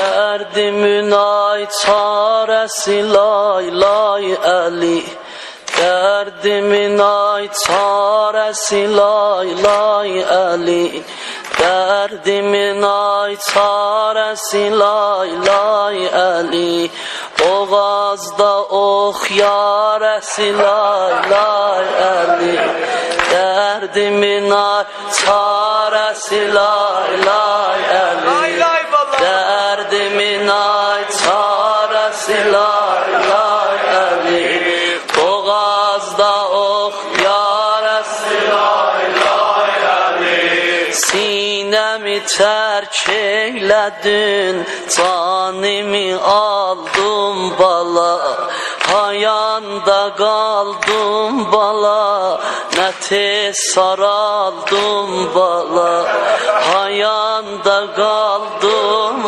Derdimin ay çaresi lay lay Ali Derdimin ay çaresi lay lay Ali Derdimin ay çaresi lay lay Ali Boğazda ok yaresi lay lay Ali Derdimin ay çaresi lay lay Çaresi lay lay Ali Boğazda ok yaresi lay lay Ali Sinemi terk Canımı aldım bala. Hayanda kaldım bala Ne saraldım bala. Hayanda kaldım